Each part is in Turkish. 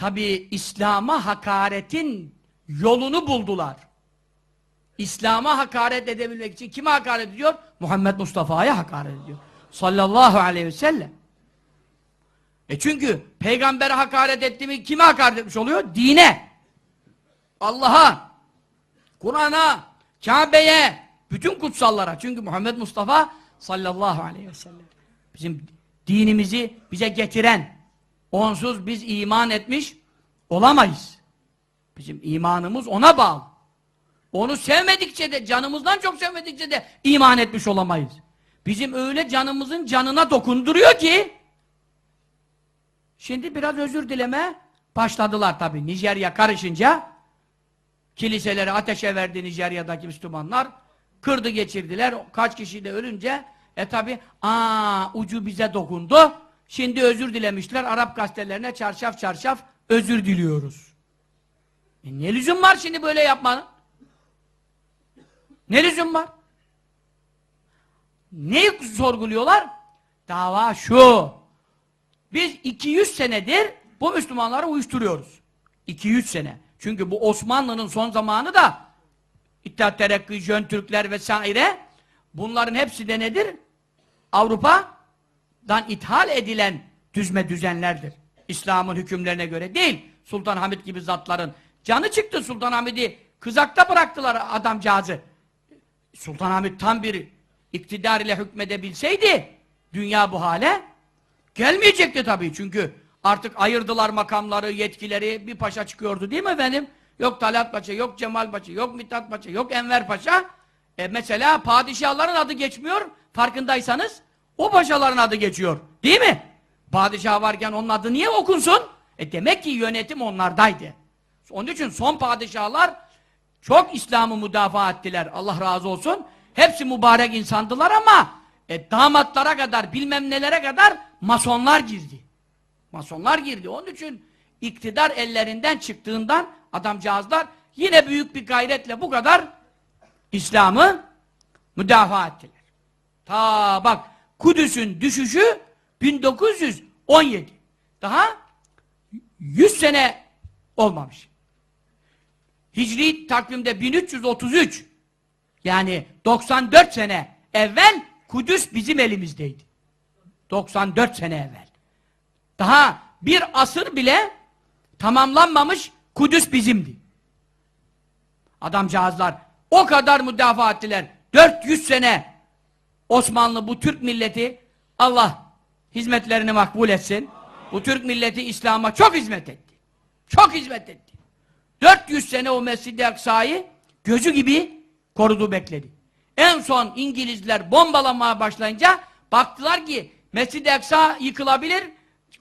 tabi İslam'a hakaretin yolunu buldular. İslam'a hakaret edebilmek için kime hakaret ediyor? Muhammed Mustafa'ya hakaret ediyor. Sallallahu aleyhi ve sellem. E çünkü peygambere hakaret etti mi kime hakaret etmiş oluyor? Dine. Allah'a, Kur'an'a, Kabe'ye, bütün kutsallara. Çünkü Muhammed Mustafa sallallahu aleyhi ve sellem bizim dinimizi bize getiren, onsuz biz iman etmiş olamayız. Bizim imanımız ona bağlı. Onu sevmedikçe de, canımızdan çok sevmedikçe de iman etmiş olamayız. Bizim öyle canımızın canına dokunduruyor ki şimdi biraz özür dileme başladılar tabi. Nijerya karışınca kiliseleri ateşe verdi Nijerya'daki Müslümanlar. Kırdı geçirdiler. Kaç kişi de ölünce e tabi aa ucu bize dokundu. Şimdi özür dilemişler. Arap gazetelerine çarşaf çarşaf özür diliyoruz. E ne lüzum var şimdi böyle yapmanın? Ne lüzum var? Neyi sorguluyorlar? Dava şu. Biz 200 senedir bu Müslümanları uyuşturuyoruz. 200 sene. Çünkü bu Osmanlı'nın son zamanı da İttihat Terakki, Jön Türkler vesaire bunların hepsi de nedir? Avrupa'dan ithal edilen düzme düzenlerdir. İslam'ın hükümlerine göre değil. Sultan Hamid gibi zatların canı çıktı Sultan Hamid'i kızakta bıraktılar adamcağızı. Sultan Hamid tam bir iktidar ile hükmedebilseydi dünya bu hale gelmeyecekti tabii çünkü artık ayırdılar makamları, yetkileri bir paşa çıkıyordu değil mi efendim? Yok Talat Paşa, yok Cemal Paşa, yok Mithat Paşa, yok Enver Paşa. E mesela padişahların adı geçmiyor farkındaysanız o paşaların adı geçiyor değil mi? Padişah varken onun adı niye okunsun? E demek ki yönetim onlardaydı. Onun için son padişahlar çok İslam'ı müdafaa ettiler. Allah razı olsun. Hepsi mübarek insandılar ama e, damatlara kadar bilmem nelere kadar masonlar girdi. Masonlar girdi. Onun için iktidar ellerinden çıktığından adamcağızlar yine büyük bir gayretle bu kadar İslam'ı müdafaa ettiler. Ta bak Kudüs'ün düşüşü 1917. Daha 100 sene olmamış. Hicri takvimde 1333 yani 94 sene evvel Kudüs bizim elimizdeydi. 94 sene evvel. Daha bir asır bile tamamlanmamış Kudüs bizimdi. Adamcağızlar o kadar müdafaa ettiler. 400 sene Osmanlı bu Türk milleti Allah hizmetlerini makbul etsin. Bu Türk milleti İslam'a çok hizmet etti. Çok hizmet etti. 400 sene o Mescid-i Aksa'yı gözü gibi korudu bekledi. En son İngilizler bombalamaya başlayınca baktılar ki Mescid-i Aksa yıkılabilir,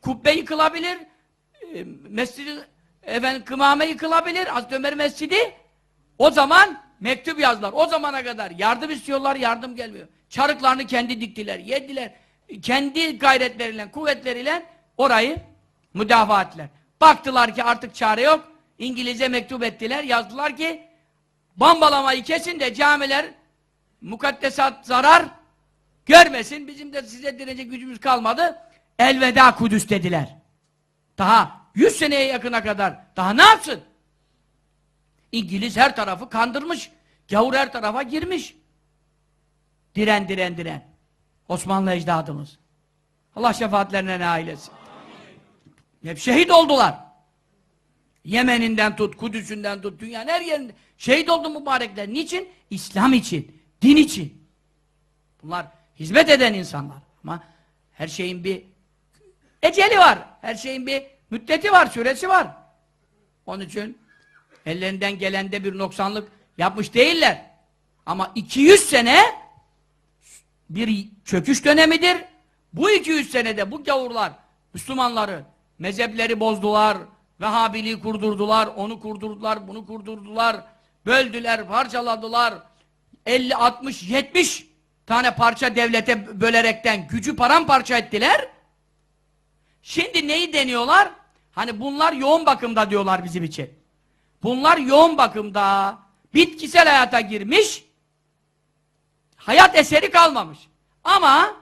kubbe yıkılabilir, e, Mescid-i efendim, Kımame yıkılabilir, Hazreti Ömer Mescidi. O zaman mektup yazdılar. O zamana kadar yardım istiyorlar, yardım gelmiyor. Çarıklarını kendi diktiler, yediler. Kendi gayretleriyle, kuvvetleriyle orayı müdafaa ettiler. Baktılar ki artık çare yok. İngilizce mektup ettiler, yazdılar ki bombalamayı kesin de camiler mukaddesat zarar görmesin. Bizim de size direnecek gücümüz kalmadı. Elveda Kudüs dediler. Daha 100 seneye yakına kadar daha ne yapsın? İngiliz her tarafı kandırmış. Gavur her tarafa girmiş. Diren diren diren. Osmanlı ecdadımız. Allah şefaatlerine nail etsin. Hep şehit oldular. Yemen'inden tut, Kudüs'ünden tut, dünyanın her yerinde. Şehit oldu mübarekler. Niçin? İslam için, din için. Bunlar hizmet eden insanlar. Ama her şeyin bir eceli var. Her şeyin bir müddeti var, süresi var. Onun için ellerinden gelende bir noksanlık yapmış değiller. Ama 200 sene bir çöküş dönemidir. Bu 200 senede bu gavurlar Müslümanları mezhepleri bozdular, Vehhabiliği kurdurdular, onu kurdurdular, bunu kurdurdular, böldüler, parçaladılar. 50, 60, 70 tane parça devlete bölerekten gücü paramparça ettiler. Şimdi neyi deniyorlar? Hani bunlar yoğun bakımda diyorlar bizim için. Bunlar yoğun bakımda, bitkisel hayata girmiş, hayat eseri kalmamış. Ama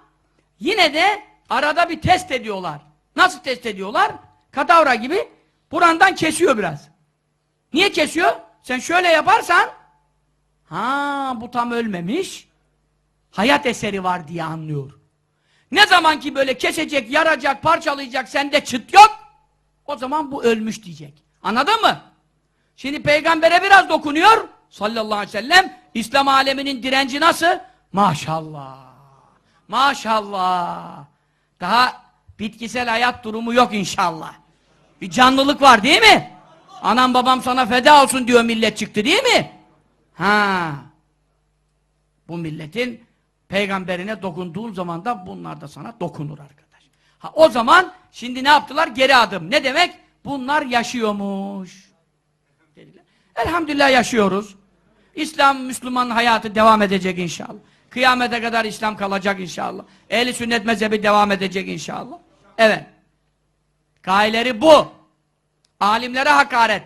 yine de arada bir test ediyorlar. Nasıl test ediyorlar? Kadavra gibi Burandan kesiyor biraz. Niye kesiyor? Sen şöyle yaparsan ha bu tam ölmemiş. Hayat eseri var diye anlıyor. Ne zaman ki böyle kesecek, yaracak, parçalayacak sende çıt yok o zaman bu ölmüş diyecek. Anladın mı? Şimdi peygambere biraz dokunuyor sallallahu aleyhi ve sellem İslam aleminin direnci nasıl? Maşallah. Maşallah. Daha bitkisel hayat durumu yok inşallah. Bir canlılık var değil mi? Anam babam sana feda olsun diyor millet çıktı değil mi? Ha. Bu milletin peygamberine dokunduğun zaman da bunlar da sana dokunur arkadaş. Ha, o zaman şimdi ne yaptılar? Geri adım. Ne demek? Bunlar yaşıyormuş. Dediler. Elhamdülillah yaşıyoruz. İslam, Müslüman hayatı devam edecek inşallah. Kıyamete kadar İslam kalacak inşallah. Ehli sünnet mezhebi devam edecek inşallah. Evet. Gayeleri bu. Alimlere hakaret.